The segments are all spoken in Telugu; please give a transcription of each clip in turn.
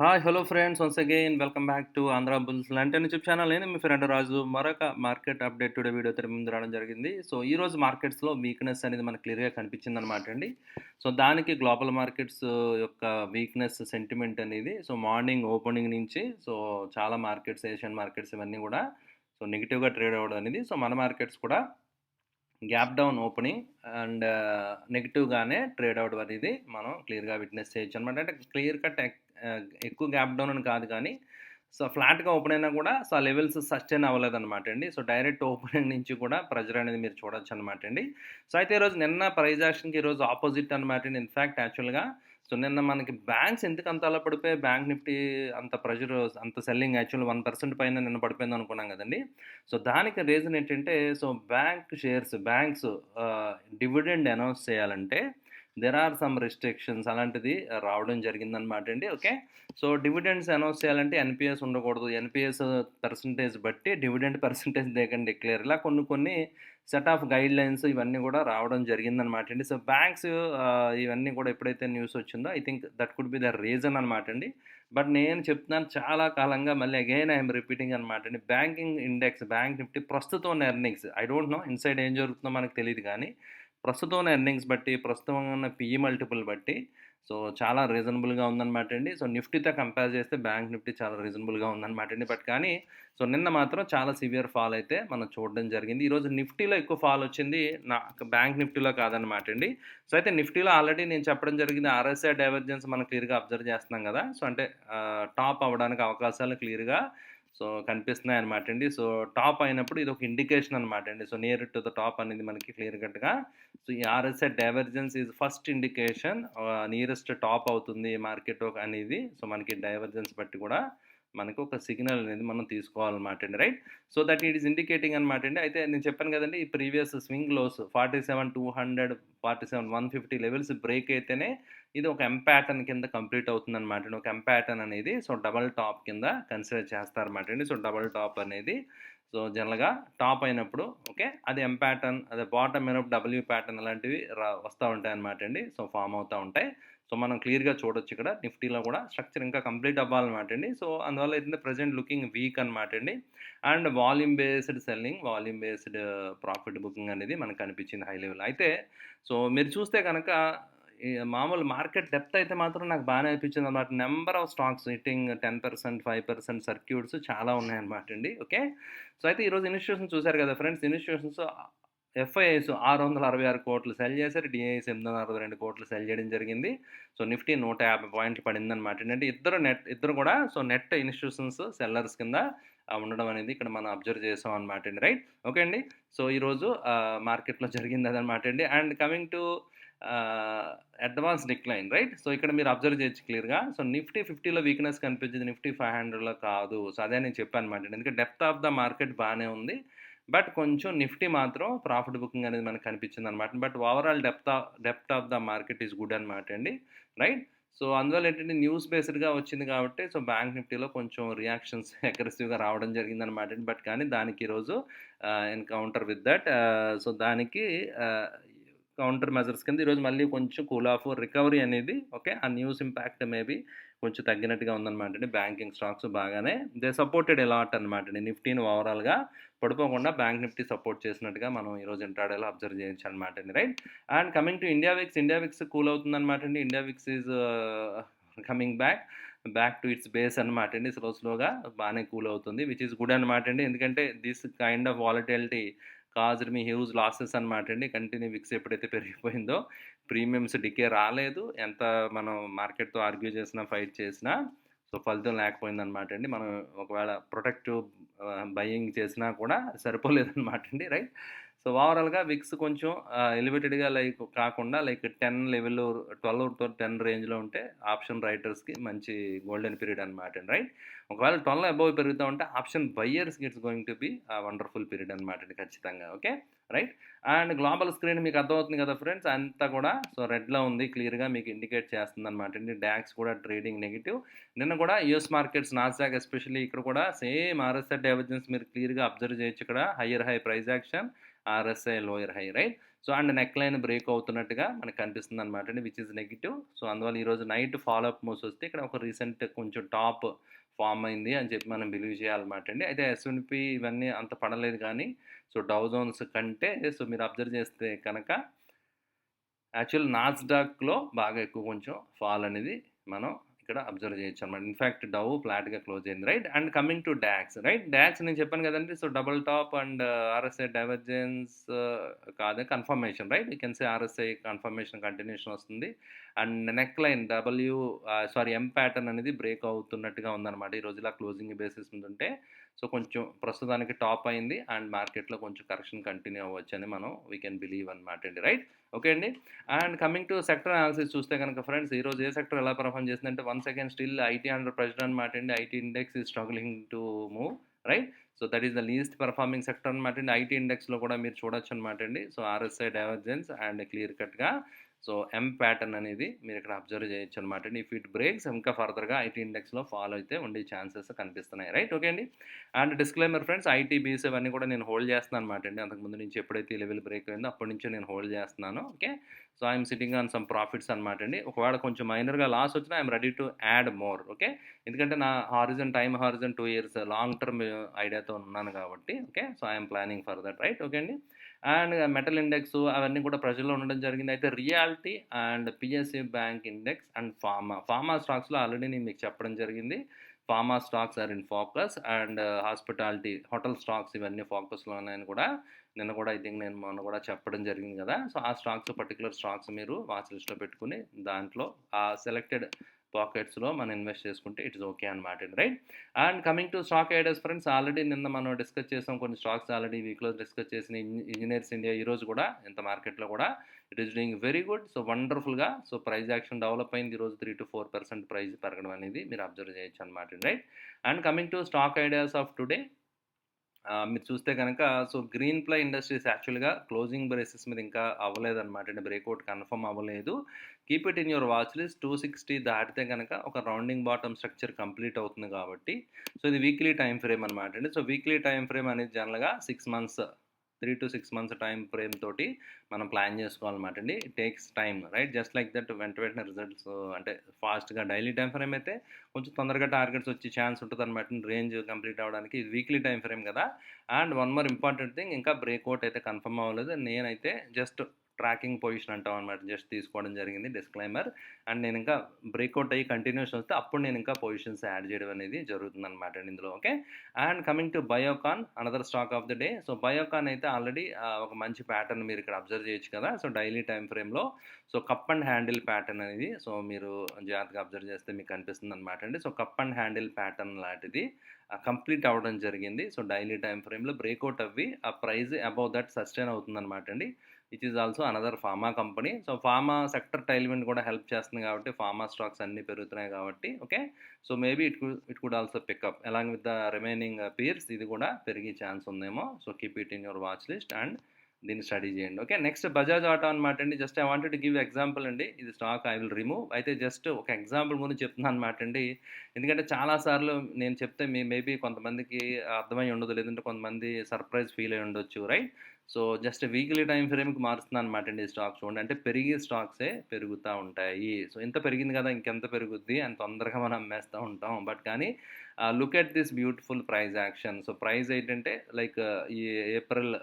Hi hello friends once again welcome back to Andhra Bulls లాంటి యూట్యూబ్ ఛానల్ నేను మీ ఫ్రెండ్ రాజు. మరొక మార్కెట్ అప్డేట్ టుడే వీడియో తెర ముందు రావడం జరిగింది. సో ఈ రోజు మార్కెట్స్లో వీక్నెస్ అనేది మనకు క్లియర్గా కనిపించింది అనమాట అండి. సో దానికి గ్లోబల్ మార్కెట్స్ యొక్క వీక్నెస్ సెంటిమెంట్ అనేది సో మార్నింగ్ ఓపెనింగ్ నుంచి సో చాలా మార్కెట్స్ ఏషియన్ మార్కెట్స్ ఇవన్నీ కూడా సో నెగిటివ్గా ట్రేడ్ అవ్వడం అనేది సో మన మార్కెట్స్ కూడా గ్యాప్ డౌన్ ఓపెనింగ్ అండ్ నెగిటివ్గానే ట్రేడ్ అవ్వడం అనేది మనం క్లియర్గా విట్నెస్ చేయొచ్చు అనమాట అంటే క్లియర్ కట్ ఎక్కువ గ్యాప్ డౌన్ అని కాదు కానీ సో ఫ్లాట్గా ఓపెన్ అయినా కూడా సో ఆ లెవెల్స్ సస్టైన్ అవ్వలేదు అనమాట అండి. సో డైరెక్ట్ ఓపెనింగ్ నుంచి కూడా ప్రెజర్ అనేది మీరు చూడొచ్చు అనమాట అండి. సో అయితే ఈరోజు నిన్న ప్రైజ్ యాక్షన్కి ఈరోజు ఆపోజిట్ అనమాట అండి. ఇన్ఫ్యాక్ట్ యాక్చువల్గా సో నిన్న మనకి బ్యాంక్స్ ఎందుకు అంత అలా పడిపోయి బ్యాంక్ నిఫ్టీ అంత ప్రెషర్ అంత సెల్లింగ్ యాక్చువల్ వన్ పర్సెంట్ పైన నిన్న పడిపోయింది అనుకున్నాం కదండి. సో దానికి రీజన్ ఏంటంటే so bank shares banks dividend announce చేయాలంటే దెర్ ఆర్ సమ్ రిస్ట్రిక్షన్స్ అలాంటిది రావడం జరిగిందనమాట అండి ఓకే సో డివిడెండ్స్ అనౌన్స్ చేయాలంటే ఎన్పిఎస్ ఉండకూడదు. ఎన్పిఎస్ పర్సంటేజ్ బట్టి డివిడెండ్ పర్సంటేజ్ దేకండి డిక్లేర్ ఇలా కొన్ని కొన్ని సెట్ ఆఫ్ గైడ్ లైన్స్ ఇవన్నీ కూడా రావడం జరిగిందనమాట అండి. సో బ్యాంక్స్ ఇవన్నీ కూడా ఎప్పుడైతే న్యూస్ వచ్చిందో I think that could be the reason అనమాట అండి. బట్ నేను చెప్తున్నాను చాలా కాలంగా మళ్ళీ అగైన్ ఐఎమ్ రిపీటింగ్ అనమాట అండి. బ్యాంకింగ్ ఇండెక్స్ బ్యాంక్ నిఫ్టీ ప్రస్తుతం earnings I don't know inside ఏం జరుగుతుందో మనకు తెలియదు కానీ ప్రస్తుతం ఉన్న ఎర్నింగ్స్ బట్టి ప్రస్తుతం ఉన్న పిఈ మల్టిపుల్ బట్టి సో చాలా రీజనబుల్గా ఉందన్నమాట అండి. సో నిఫ్టీతో కంపేర్ చేస్తే బ్యాంక్ నిఫ్టీ చాలా రీజనబుల్గా ఉందన్నమాట అండి. బట్ కానీ సో నిన్న మాత్రం చాలా సివియర్ ఫాల్ అయితే మనం చూడడం జరిగింది. ఈరోజు నిఫ్టీలో ఎక్కువ ఫాల్ వచ్చింది నా బ్యాంక్ నిఫ్టీలో కాదనమాట అండి. సో అయితే నిఫ్టీలో ఆల్రెడీ నేను చెప్పడం జరిగింది ఆర్ఎస్ఐ డైవర్జెన్స్ మనం క్లియర్గా అబ్జర్వ్ చేస్తున్నాం కదా. సో అంటే టాప్ అవ్వడానికి అవకాశాలు క్లియర్గా సో కనిపిస్తున్నాయి అనమాట అండి సో టాప్ అయినప్పుడు ఇది ఒక ఇండికేషన్ అనమాట అండి so near to the top అనేది మనకి క్లియర్ కట్గా. సో ఈ RSI divergence is first indication. Nearest top అవుతుంది మార్కెట్ అనేది. సో మనకి డైవర్జెన్స్ బట్టి కూడా మనకు ఒక సిగ్నల్ అనేది మనం తీసుకోవాలన్నమాట అండి right? So that it is indicating అనమాట అండి అయితే నేను చెప్పాను కదండి ఈ previous swing lows forty seven two hundred forty seven one fifty levels break అయితేనే ఇది ఒక ఎం ప్యాటర్న్ కింద కంప్లీట్ అవుతుంది అనమాట ఒక ఎం ప్యాటర్న్ అనేది సో డబల్ టాప్ కింద కన్సిడర్ చేస్తారన్నమాట అండి. సో డబల్ టాప్ అనేది సో జనరల్గా టాప్ అయినప్పుడు ఓకే అది ఎం ప్యాటర్న్ అదే బాటమ్ అయినప్పుడు డబ్ల్యూ ప్యాటర్న్ అలాంటివి రా వస్తూ ఉంటాయి అనమాట అండి. సో ఫామ్ అవుతూ ఉంటాయి. సో మనం క్లియర్గా చూడొచ్చు ఇక్కడ. నిఫ్టీలో కూడా స్ట్రక్చర్ ఇంకా కంప్లీట్ అవ్వాలన్నమాట అండి. సో అందువల్ల ఏంటంటే ప్రజెంట్ లుకింగ్ వీక్ అనమాట అండి. And volume based selling volume based profit booking అనేది మనకు కనిపించింది హై లెవెల్ అయితే సో మీరు చూస్తే కనుక మామూలు మార్కెట్ డెప్త్ అయితే మాత్రం నాకు బాగానే అనిపించింది అనమాట number of stocks hitting ten percent five percent circuits చాలా ఉన్నాయన్నమాట అండి. ఓకే? సో అయితే ఈరోజు ఇన్స్టిట్యూషన్ చూశారు కదా ఫ్రెండ్స్ ఇన్స్టిట్యూషన్స్ ఎఫ్ఐఎస్ ఆరు వందల అరవై ఆరు కోట్లు సెల్ చేశారు. డిఐఎస్ ఎనిమిది వందల అరవై రెండు కోట్లు సెల్ చేయడం జరిగింది. సో నిఫ్టీ నూట యాభై పాయింట్లు పడింది అనమాట ఏంటంటే ఇద్దరు నెట్ ఇద్దరు కూడా సో నెట్ ఇన్స్టిట్యూషన్స్ సెల్లర్స్ కింద ఉండడం అనేది ఇక్కడ మనం అబ్జర్వ్ చేసాం అనమాట అండి. రైట్? ఓకే అండి? సో ఈరోజు మార్కెట్లో జరిగింది అదనమాట అండి. And coming to advance decline right so ఇక్కడ మీరు అబ్జర్వ్ చేయొచ్చు క్లియర్గా సో నిఫ్టీ ఫిఫ్టీలో వీక్నెస్ కనిపించింది. నిఫ్టీ ఫైవ్ హండ్రెడ్లో కాదు. సో అదే నేను చెప్పాను అనమాట ఎందుకంటే డెప్త్ ఆఫ్ ద మార్కెట్ బాగానే ఉంది. బట్ కొంచెం నిఫ్టీ మాత్రం ప్రాఫిట్ బుకింగ్ అనేది మనకు కనిపించింది అనమాట but overall depth depth of the market is good అనమాట అండి. రైట్ సో అందువల్ల ఏంటంటే న్యూస్ బేస్డ్గా వచ్చింది కాబట్టి సో బ్యాంక్ నిఫ్టీలో కొంచెం రియాక్షన్స్ అగ్రెసివ్గా రావడం జరిగింది అనమాట బట్ కానీ దానికి ఈరోజు ఎన్కౌంటర్ విత్ దట్ సో దానికి కౌంటర్ మెజర్స్ కింద ఈరోజు మళ్ళీ కొంచెం కూల్ ఆఫ్ రికవరీ అనేది ఓకే ఆ న్యూస్ ఇంపాక్ట్ మేబీ కొంచెం తగ్గినట్టుగా ఉందన్నమాట అండి. బ్యాంకింగ్ స్టాక్స్ బాగానే దే సపోర్టెడ్ ఎలాట్ అనమాట అండి. నిఫ్టీని ఓవరాల్గా పడిపోకుండా బ్యాంక్ నిఫ్టీ సపోర్ట్ చేసినట్టుగా మనం ఈరోజు ఇంట్రాడేలో అబ్జర్వ్ చేయొచ్చు అనమాట అండి right and coming to India VIX India VIX cool అవుతుంది అనమాట అండి India VIX is coming back back to its base అనమాట అండి. స్లో స్లోగా బాగానే కూల్ అవుతుంది విచ్ ఈస్ గుడ్ అనమాట అండి. ఎందుకంటే this kind of volatility caused me huge losses అనమాట అండి. కంటిన్యూ విక్స్ ఎప్పుడైతే పెరిగిపోయిందో ప్రీమియమ్స్ డికే రాలేదు. ఎంత మనం మార్కెట్తో ఆర్గ్యూ చేసినా ఫైట్ చేసినా సో ఫలితం లేకపోయింది అనమాట అండి. మనం ఒకవేళ ప్రొటెక్టివ్ బయింగ్ చేసినా కూడా సరిపోలేదన్నమాట అండి. రైట్? సో ఓవరాల్గా విక్స్ కొంచెం ఎలివేటెడ్గా లైక్ కాకుండా like ten level twelve to ten రేంజ్లో ఉంటే ఆప్షన్ రైటర్స్కి మంచి గోల్డెన్ పీరియడ్ అనమాట అండి. రైట్? ఒకవేళ ట్వెల్వ్ అబౌవ్ పెరుగుతూ ఉంటే option buyers it's going to be wonderful period అనమాట అండి ఖచ్చితంగా okay? Right? And global screen మీకు అర్థమవుతుంది కదా ఫ్రెండ్స్ అంతా కూడా. సో రెడ్లో ఉంది క్లియర్గా మీకు ఇండికేట్ చేస్తుంది అనమాట అండి డాక్స్ కూడా ట్రేడింగ్ నెగిటివ్. నిన్న కూడా యూఎస్ మార్కెట్స్ నాస్డాక్ ఎస్పెషల్లీ ఇక్కడ కూడా సేమ్ ఆర్ఎస్ఐ డైవర్జెన్స్ మీరు క్లియర్గా అబ్జర్వ్ చేయొచ్చు ఇక్కడ. Higher high price action RSI lower high right? So and neckline break అవుతున్నట్టుగా మనకు కనిపిస్తుంది అనమాట అండి విచ్ ఇస్ నెగిటివ్ సో అందువల్ల ఈరోజు నైట్ ఫాలోఅప్ మూవ్స్ వస్తే ఇక్కడ ఒక రీసెంట్ కొంచెం టాప్ ఫామ్ అయింది అని చెప్పి మనం బిలీవ్ చేయాలన్నమాట అండి. అయితే ఎస్ఎన్పి ఇవన్నీ అంత పడలేదు కానీ సో డౌ జోన్స్ కంటే సో మీరు అబ్జర్వ్ చేస్తే కనుక యాక్చువల్ నాస్డాక్లో బాగా ఎక్కువ కొంచెం ఫాల్ అనేది మనం ఇక్కడ అబ్జర్వ్ చేయొచ్చు అనమాట ఇన్ఫాక్ట్ డవ్ ఫ్లాట్గా క్లోజ్ అయింది right and coming to DAX right DAX నేను చెప్పాను కదండి so double top and RSI divergence కాదు confirmation right you can say RSI confirmation continuation వస్తుంది. And neckline W sorry M pattern అనేది బ్రేక్ అవుతున్నట్టుగా ఉందన్నమాట. ఈ రోజులా క్లోజింగ్ బేసిస్ మీద ఉంటే సో కొంచెం ప్రస్తుతానికి టాప్ అయింది. అండ్ మార్కెట్లో కొంచెం కరెక్షన్ కంటిన్యూ అవ్వచ్చు అని మనం వీ కెన్ బిలీవ్ అనమాట అండి. రైట్? ఓకే అండి. And coming to sector analysis చూస్తే కనుక ఫ్రెండ్స్ ఈ రోజు ఏ సెక్టర్ ఎలా పర్ఫామ్ చేసిందంటే one second still IT under pressure అనమాట అండి. ఐటీ ఇండెక్స్ ఈ struggling to move right so that is the least performing sector అనమాట అండి. ఐటీ ఇండెక్స్లో కూడా మీరు చూడొచ్చు అనమాట అండి. So RSI divergence and clear కట్గా సో ఎం ప్యాటర్న్ అనేది మీరు ఇక్కడ అబ్జర్వ్ చేయొచ్చు అనమాట అండి ఇఫ్ ఇట్ బ్రేక్స్ ఇంకా ఫర్దర్గా ఐటీ ఇండెక్స్లో ఫాలో అయితే ఉండే ఛాన్సెస్ కనిపిస్తున్నాయి. రైట్ ఓకే అండి? And disclaimer friends IT BeES ఇవన్నీ కూడా నేను హోల్డ్ చేస్తున్నాను అనమాట అండి అంతకుముందు నుంచి ఎప్పుడైతే ఈ లెవెల్ బ్రేక్ అయిందో అప్పటి నుంచి నేను హోల్డ్ చేస్తున్నాను. Okay so I'm sitting on some profits అనమాట అండి. ఒకవేళ కొంచెం మైనర్గా లాస్ వచ్చినా I'm ready to add more okay ఎందుకంటే నా horizon time horizon two years long term ఐడియాతో ఉన్నాను కాబట్టి. Okay so I'm planning for that right okay అండి? అండ్ మెటల్ ఇండెక్స్ అవన్నీ కూడా ప్రజల్లో ఉండడం జరిగింది. అయితే reality and PSC bank index and pharma. Pharma స్టాక్స్లో ఆల్రెడీ నేను మీకు చెప్పడం జరిగింది. Pharma stocks are in focus and hospitality hotel stocks ఇవన్నీ ఫోకస్లో ఉన్నాయని కూడా నిన్న కూడా ఐ థింక్ నేను మొన్న కూడా చెప్పడం జరిగింది కదా. సో ఆ స్టాక్స్ పర్టికులర్ స్టాక్స్ మీరు వాచ్ లిస్ట్లో పెట్టుకుని దాంట్లో ఆ సెలెక్టెడ్ పాకెట్స్లో మనం ఇన్వెస్ట్ చేసుకుంటే ఇట్స్ ఓకే అనమాట right? And coming to stock ideas friends already నిన్న మనం డిస్కస్ చేసాం కొన్ని స్టాక్స్ ఆల్రెడీ వీక్లో డిస్కస్ చేసిన ఇంజనీర్స్ ఇండియా ఈరోజు కూడా ఇంత మార్కెట్లో కూడా it is doing very good. So వండర్ఫుల్గా so price action develop అయింది. ఈరోజు three to four percent price పెరగడం అనేది మీరు అబ్జర్వ్ చేయొచ్చు అనమాట right? And coming to stock ideas of today మీరు చూస్తే కనుక సో గ్రీన్ ప్లై ఇండస్ట్రీస్ యాక్చువల్గా క్లోజింగ్ బ్రేసెస్ మీద ఇంకా అవ్వలేదన్నమాట అంటే బ్రేక్అవుట్ కన్ఫర్మ్ అవ్వలేదు. Keep it in your watch list two sixty దాటితే కనుక ఒక రౌండింగ్ బాటమ్ స్ట్రక్చర్ కంప్లీట్ అవుతుంది కాబట్టి. సో ఇది వీక్లీ టైం ఫ్రేమ్ అనమాట అండి. సో వీక్లీ టైం ఫ్రేమ్ అనేది జనరల్గా six months three to six months time frame తోటి మనం ప్లాన్ చేసుకోవాలన్నమాట అండి. It takes time right just like that వెంట వెంటనే రిజల్ట్స్ అంటే ఫాస్ట్గా డైలీ టైం ఫ్రేమ్ అయితే కొంచెం తొందరగా టార్గెట్స్ వచ్చే ఛాన్స్ ఉంటుంది అనమాట రేంజ్ కంప్లీట్ అవ్వడానికి ఇది వీక్లీ టైం ఫ్రేమ్ కదా. And one more important thing ఇంకా బ్రేక్అవుట్ అయితే కన్ఫర్మ్ అవ్వలేదు. నేనైతే జస్ట్ ట్రాకింగ్ పొజిషన్ అంటాం అనమాట జస్ట్ తీసుకోవడం జరిగింది. డిస్క్లైమర్ అండ్ నేను ఇంకా బ్రేక్అవుట్ అయ్యి కంటిన్యూస్ వస్తే అప్పుడు నేను ఇంకా పొజిషన్స్ యాడ్ చేయడం అనేది జరుగుతుంది అనమాట ఇందులో. Okay and coming to Biocon another stock of the day so Biocon అయితే ఆల్రెడీ ఒక మంచి ప్యాటర్న్ మీరు ఇక్కడ అబ్జర్వ్ చేయొచ్చు కదా. సో డైలీ టైం ఫ్రేమ్లో so cup and handle pattern అనేది సో మీరు జాగ్రత్తగా అబ్జర్వ్ చేస్తే మీకు కనిపిస్తుంది అనమాట అండి. So cup and handle pattern లాంటిది కంప్లీట్ అవ్వడం జరిగింది. సో డైలీ టైం ఫ్రేమ్లో బ్రేక్అవుట్ అవ్వి ఆ ప్రైజ్ అబౌవ్ దట్ సస్టైన్ అవుతుంది అనమాట అండి. Which is also another pharma company so pharma sector టైల్మెంట్ కూడా హెల్ప్ చేస్తుంది కాబట్టి ఫార్మా స్టాక్స్ అన్నీ పెరుగుతున్నాయి కాబట్టి okay so maybe it it could also pick up along with the remaining peers ఇది కూడా పెరిగే ఛాన్స్ ఉందేమో. So keep it in your watch list and దీన్ని స్టడీ చేయండి. ఓకే నెక్స్ట్ బజాజ్ ఆటో అనమాట అండి. Just I wanted give example అండి. ఇది స్టాక్ ఐ విల్ రిమూవ్. అయితే జస్ట్ ఒక ఎగ్జాంపుల్ గురించి చెప్తున్నాను అనమాట అండి. ఎందుకంటే చాలాసార్లు నేను చెప్తే మీ మేబీ కొంతమందికి అర్థమై ఉండదు. లేదంటే కొంతమంది సర్ప్రైజ్ ఫీల్ అయి ఉండొచ్చు right so just weekly time ఫ్రేమ్కి మారుస్తున్నాను అనమాట అండి స్టాక్స్ చూడండి. అంటే పెరిగే స్టాక్సే పెరుగుతూ ఉంటాయి. సో ఇంత పెరిగింది కదా ఇంకెంత పెరుగుద్ది అని తొందరగా మనం అమ్మేస్తూ ఉంటాం. బట్ కానీ look at this beautiful price action so price ఏంటంటే లైక్ ఈ April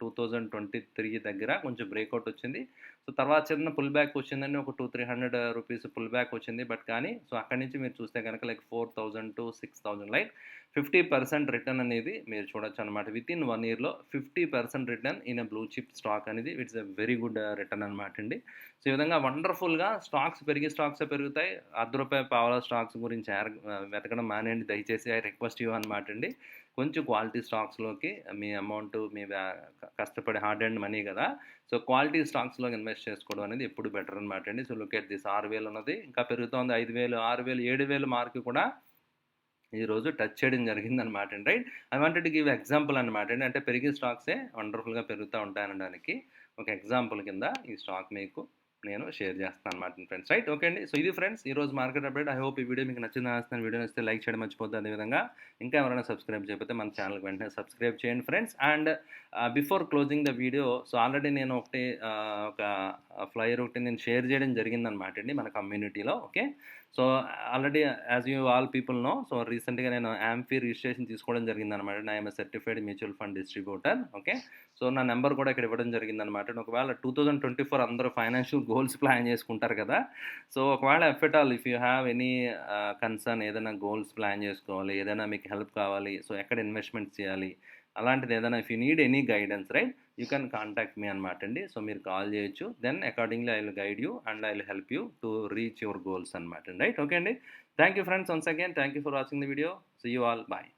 two thousand twenty three దగ్గర కొంచెం బ్రేక్అవుట్ వచ్చింది. సో తర్వాత చిన్న పుల్ బ్యాక్ వచ్చిందండి. ఒక two three hundred rupees pull back వచ్చింది. బట్ కానీ సో అక్కడి నుంచి మీరు చూస్తే కనుక like four thousand to six thousand like fifty percent return అనేది మీరు చూడొచ్చు అనమాట విత్ ఇన్ వన్ ఇయర్లో fifty percent return in blue chip stock అనేది it's a very good return అనమాట అండి. సో ఈ విధంగా వండర్ఫుల్గా స్టాక్స్ పెరిగి స్టాక్స్ పెరుగుతాయి. అర్ధ రూపాయ పావల స్టాక్స్ గురించి వెతకడం మానేయండి. దయచేసి ఐ రిక్వెస్ట్ యూ అనమాట అండి. కొంచెం క్వాలిటీ స్టాక్స్లోకి మీ అమౌంట్ మీ కష్టపడి హార్డ్ అండ్ మనీ కదా. సో క్వాలిటీ స్టాక్స్లో ఇన్వెస్ట్ చేసుకోవడం అనేది ఎప్పుడు బెటర్ అనమాట అండి. సో లొకేట్ దిస్ ఆరు వేలు ఉన్నది. ఇంకా పెరుగుతోంది ఐదు వేలు ఆరు వేలు ఏడు వేలు మార్క్ కూడా ఈరోజు టచ్ చేయడం జరిగింది అనమాట అండి. Right? I wanted give example అనమాట అండి. అంటే పెరిగే స్టాక్సే వండర్ఫుల్గా పెరుగుతూ ఉంటాయనడానికి. ఒక ఎగ్జాంపుల్ కింద ఈ స్టాక్ మీకు నేను షేర్ చేస్తాను అనమాట ఫ్రెండ్స్. రైట్ ఓకే అండి. సో ఇది ఫ్రెండ్స్ ఈ రోజు మార్కెట్ అప్డేట్. ఐ హోప్ ఈ వీడియో మీకు నచ్చింది. ఆస్తున్నాను వీడియో నచ్చితే లైక్ చేయడం మర్చిపోద్దు అదేవిధంగా ఇంకా ఎవరైనా సబ్స్క్రైబ్ చేయకపోతే మన ఛానల్కి వెంటనే సబ్స్క్రైబ్ చేయండి friends. And before closing the video so already నేను ఒకటి ఒక ఫ్లయర్ ఒకటి నేను షేర్ చేయడం జరిగిందనమాట అండి మన కమ్యూనిటీలో okay? So already as you all people know so రీసెంట్గా నేను యాంఫీ రిజిస్ట్రేషన్ తీసుకోవడం జరిగిందనమాట నా I'm certified mutual fund distributor okay? So నా నెంబర్ కూడా ఇక్కడ ఇవ్వడం జరిగిందనమాట ఒకవేళ టూ థౌజండ్ ట్వంటీ ఫోర్ అందరూ ఫైనాన్షియల్ గోల్స్ ప్లాన్ చేసుకుంటారు కదా. సో ఒకవేళ effect all if you have any concern ఏదైనా గోల్స్ ప్లాన్ చేసుకోవాలి ఏదైనా మీకు హెల్ప్ కావాలి సో ఎక్కడ ఇన్వెస్ట్మెంట్ చేయాలి అలాంటిది ఏదైనా if you need any guidance right you can contact me అనమాట అండి. సో మీరు కాల్ చేయొచ్చు. Then accordingly I will guide you and I will help you to reach your goals అనమాట రైట్ ఓకే అండి? Thank you friends once again thank you for watching the video see you all bye